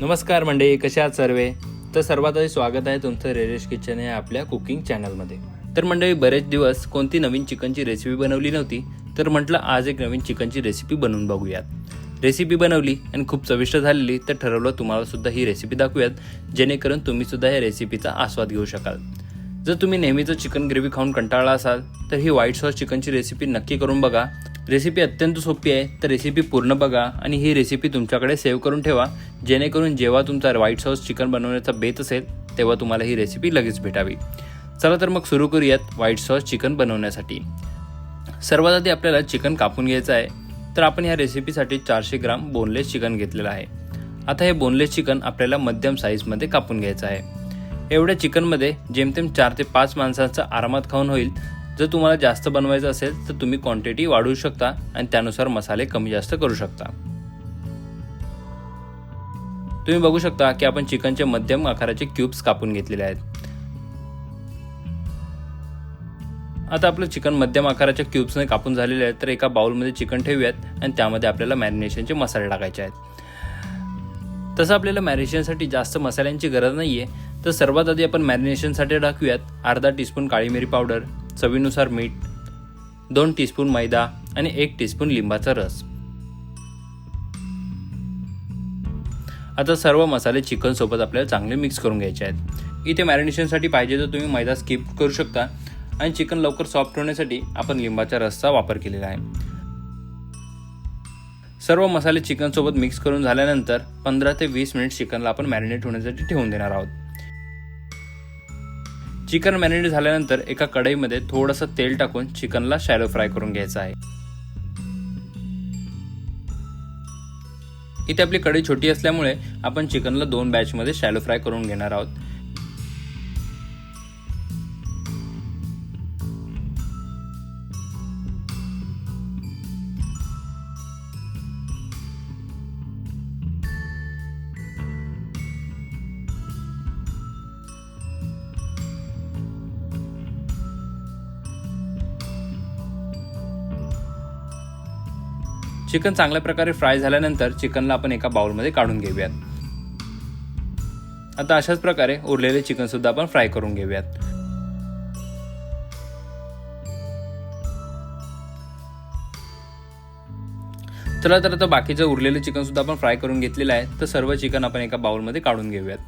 नमस्कार मंडळी कशा आहात सर्वे? तर सर्वात आधी स्वागत आहे तुमचं रेरेश किचन या आपल्या कुकिंग चॅनलमध्ये. तर मंडळी बरेच दिवस कोणती नवीन चिकनची रेसिपी बनवली नव्हती तर म्हटलं आज एक नवीन चिकनची रेसिपी बनवून बघूयात. रेसिपी बनवली आणि खूप चविष्ट झालेली तर ठरवलं तुम्हाला सुद्धा ही रेसिपी दाखवूयात जेणेकरून तुम्ही सुद्धा या रेसिपीचा आस्वाद घेऊ शकाल. जर तुम्ही नेहमीचं चिकन ग्रेव्ही खाऊन कंटाळला असाल तर ही व्हाईट सॉस चिकनची रेसिपी नक्की करून बघा. रेसिपी अत्यंत सोपी आहे. तर रेसिपी पूर्ण बघा आणि ही रेसिपी तुमच्याकडे सेव्ह करून ठेवा. जेणेकरून जेव्हा तुमचा व्हाईट सॉस चिकन बनवण्याचा बेत असेल तेव्हा तुम्हाला ही रेसिपी लगेच भेटावी. चला तर मग सुरू करूयात व्हाईट सॉस चिकन बनवण्यासाठी. सर्वात आधी आपल्याला चिकन कापून घ्यायचं आहे. तर आपण ह्या रेसिपीसाठी चारशे ग्राम बोनलेस चिकन घेतलेलं आहे. आता हे बोनलेस चिकन आपल्याला मध्यम साईजमध्ये कापून घ्यायचं आहे. एवढ्या चिकनमध्ये जेमतेम चार ते पाच माणसांचा आरामात खाऊन होईल. जर तुम्हाला जास्त बनवायचं असेल तर तुम्ही क्वांटिटी वाढवू शकता आणि त्यानुसार मसाले कमी जास्त करू शकता. तुम्ही बघू शकता की आपण चिकनचे मध्यम आकाराचे क्यूब्स कापून घेतलेले आहेत. आता आपलं चिकन मध्यम आकाराच्या क्यूब्सने कापून झालेले आहेत तर एका बाउलमध्ये चिकन ठेवूयात आणि त्यामध्ये आपल्याला मॅरिनेशनचे मसाले टाकायचे आहेत. तसं आपल्याला मॅरिनेशनसाठी जास्त मसाल्यांची गरज नाही आहे तर सर्वात आधी आपण मॅरिनेशनसाठी टाकूयात अर्धा टीस्पून काळी मिरी पावडर चवीनुसार मीठ दोन टीस्पून मैदा आणि एक टीस्पून लिंबाचा रस. आता सर्व मसाले चिकनसोबत आपल्याला चांगले मिक्स करून घ्यायचे आहेत. इथे मॅरिनेशनसाठी पाहिजे तर तुम्ही मैदा स्किप करू शकता आणि चिकन लवकर सॉफ्ट होण्यासाठी आपण लिंबाच्या रसचा वापर केलेला आहे. सर्व मसाले चिकनसोबत मिक्स करून झाल्यानंतर पंधरा ते वीस मिनिट चिकनला आपण मॅरिनेट होण्यासाठी ठेवून देणार आहोत. चिकन मॅरिनेट झाल्यानंतर एका कढईमध्ये थोडंसं तेल टाकून चिकनला शॅलो फ्राय करून घ्यायचं आहे. इथे आपली कढई छोटी असल्यामुळे आपण चिकनला दोन बॅचमध्ये शॅलो फ्राय करून घेणार आहोत. चिकन चांगल्या प्रकारे फ्राय झाल्यानंतर चिकनला आपण एका बाउलमध्ये काढून घेऊयात. आता अशाच प्रकारे उरलेले चिकन सुद्धा आपण फ्राय करून घेऊयात. चला तर आता बाकीचं उरलेलं चिकन सुद्धा आपण फ्राय करून घेतलेलं आहे तर सर्व चिकन आपण एका बाउलमध्ये काढून घेऊयात.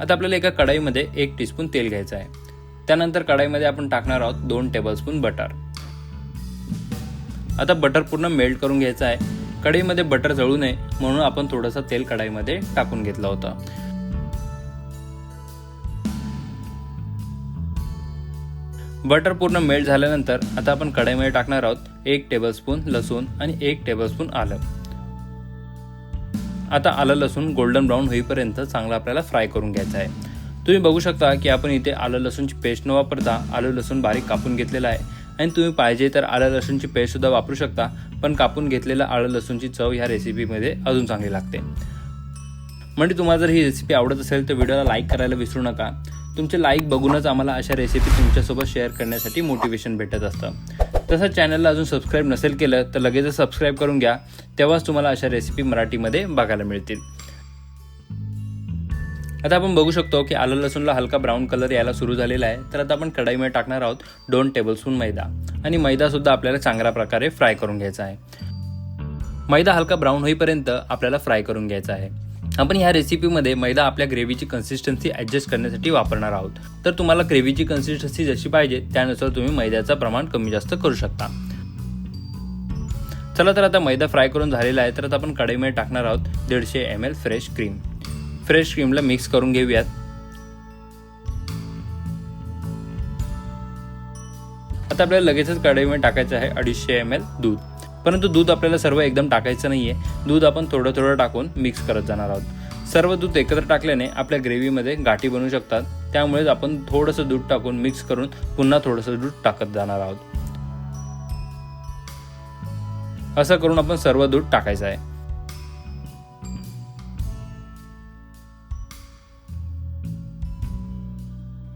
आता आपल्याला एका कढाईमध्ये एक टीस्पून तेल घ्यायचं आहे. त्यानंतर कढाईमध्ये आपण टाकणार आहोत दोन टेबलस्पून बटर आता बटर पूर्ण मेल्ट करून घ्यायचं आहे. कढईमध्ये बटर जळू नये म्हणून आपण थोडंसं तेल कढाईमध्ये टाकून घेतलं होतं. बटर पूर्ण मेल्ट झाल्यानंतर आता आपण कढईमध्ये टाकणार आहोत एक टेबलस्पून लसूण आणि एक टेबलस्पून आलं. आता आलं लसूण गोल्डन ब्राऊन होईपर्यंत चांगलं आपल्याला फ्राय करून घ्यायचं आहे. तुम्ही बघू शकता की आपण इथे आलं लसूणची पेस्ट न वापरता आलं लसूण बारीक कापून घेतलेलं आहे. आणि तुम्ही पाहिजे तर आलं लसूणची पेस्टसुद्धा वापरू शकता पण कापून घेतलेलं आलं लसूणची चव ह्या रेसिपीमध्ये अजून चांगली लागते. म्हणजे तुम्हाला जर ही रेसिपी आवडत असेल तर व्हिडिओला लाईक करायला विसरू नका. तुमचे लाईक बघूनच आम्हाला अशा रेसिपी तुमच्यासोबत शेअर करण्यासाठी मोटिवेशन भेटत असतं. तसंच चॅनलला अजून सबस्क्राईब नसेल केलं तर लगेचच सबस्क्राईब करून घ्या. तेव्हाच तुम्हाला अशा रेसिपी मराठीमध्ये बघायला मिळतील. आता आपण बघू शकतो की आलं लसूणला हलका ब्राऊन कलर यायला सुरू झालेला आहे. तर आता आपण कढाईमध्ये टाकणार आहोत दोन टेबलस्पून मैदा. आणि मैदासुद्धा आपल्याला चांगल्या प्रकारे फ्राय करून घ्यायचा आहे. मैदा हलका ब्राऊन होईपर्यंत आपल्याला फ्राय करून घ्यायचा आहे. आपण ह्या रेसिपीमध्ये मैदा आपल्या ग्रेव्हीची कन्सिस्टन्सी ॲडजस्ट करण्यासाठी वापरणार आहोत. तर तुम्हाला ग्रेव्हीची कन्सिस्टन्सी जशी पाहिजे त्यानुसार तुम्ही मैद्याचं प्रमाण कमी जास्त करू शकता. चला तर आता मैदा फ्राय करून झालेला आहे. तर आता आपण कढईमध्ये टाकणार आहोत दीडशे M L fresh cream fresh क्रीमला mix करून घेऊयात. आता आपल्याला लगेचच कढईमध्ये टाकायचं आहे अडीचशे एम एल दूध. परंतु दूध आपल्याला सर्व एकदम टाकायचं नाही आहे दूध आपण थोडं थोडं टाकून मिक्स करत जाणार आहोत. सर्व दूध एकत्र टाकल्याने आपल्या ग्रेव्हीमध्ये गाठी बनू शकतात. त्यामुळेच आपण थोडंसं दूध टाकून मिक्स करून पुन्हा थोडंसं दूध टाकत जाणार आहोत. असं करून आपण सर्व दूध टाकायचं आहे.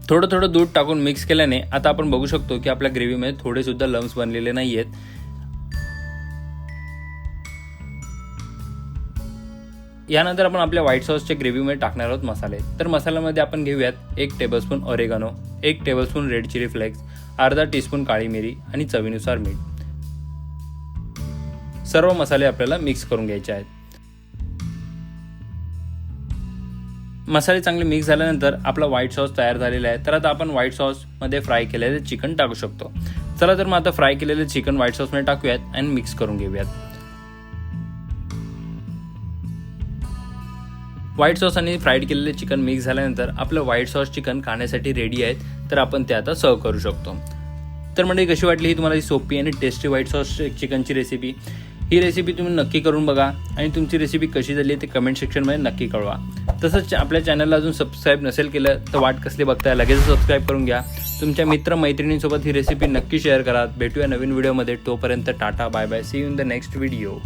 थोडं थोडं दूध टाकून मिक्स केल्याने आता आपण बघू शकतो की आपल्या ग्रेव्हीमध्ये थोडेसुद्धा लम्स बनलेले नाही आहेत यानंतर आपण आपल्या व्हाईट सॉसच्या ग्रेव्हीमध्ये टाकणार आहोत मसाले. तर मसाल्यामध्ये आपण घेऊयात एक टेबलस्पून ऑरेगानो एक टेबलस्पून रेड चिली फ्लेक्स अर्धा टीस्पून काळी मिरी आणि चवीनुसार मीठ. सर्व मसाले आपल्याला मिक्स करून घ्यायचे आहेत. मसाले चांगले मिक्स झाल्यानंतर आपला व्हाईट सॉस तयार झालेला आहे. तर आता आपण व्हाईट सॉसमध्ये फ्राय केलेले चिकन टाकू शकतो. चला तर मग आता फ्राय केलेले चिकन व्हाईट सॉसमध्ये टाकूयात आणि मिक्स करून घेऊयात. व्हाईट सॉस आणि फ्राईड केलेले चिकन मिक्स झाल्यानंतर आपलं व्हाईट सॉस चिकन खाण्यासाठी रेडी आहेत. तर आपण ते आता सर्व करू शकतो. तर म्हणजे कशी वाटली ही तुम्हाला ही सोपी आणि टेस्टी व्हाईट सॉस चिकनची रेसिपी ही रेसिपी तुम्ही नक्की करून बघा आणि तुमची रेसिपी कशी झाली आहे ते कमेंट सेक्शनमध्ये नक्की कळवा. तसंच आपल्या चॅनलला अजून सबस्क्राईब नसेल केलं तर वाट कसली बघताय लगेच सबस्क्राईब करून घ्या. तुमच्या मित्र मैत्रिणींसोबत ही रेसिपी नक्की शेअर करा. भेटूया नवीन व्हिडिओमध्ये तोपर्यंत tata bye bye see you in the next video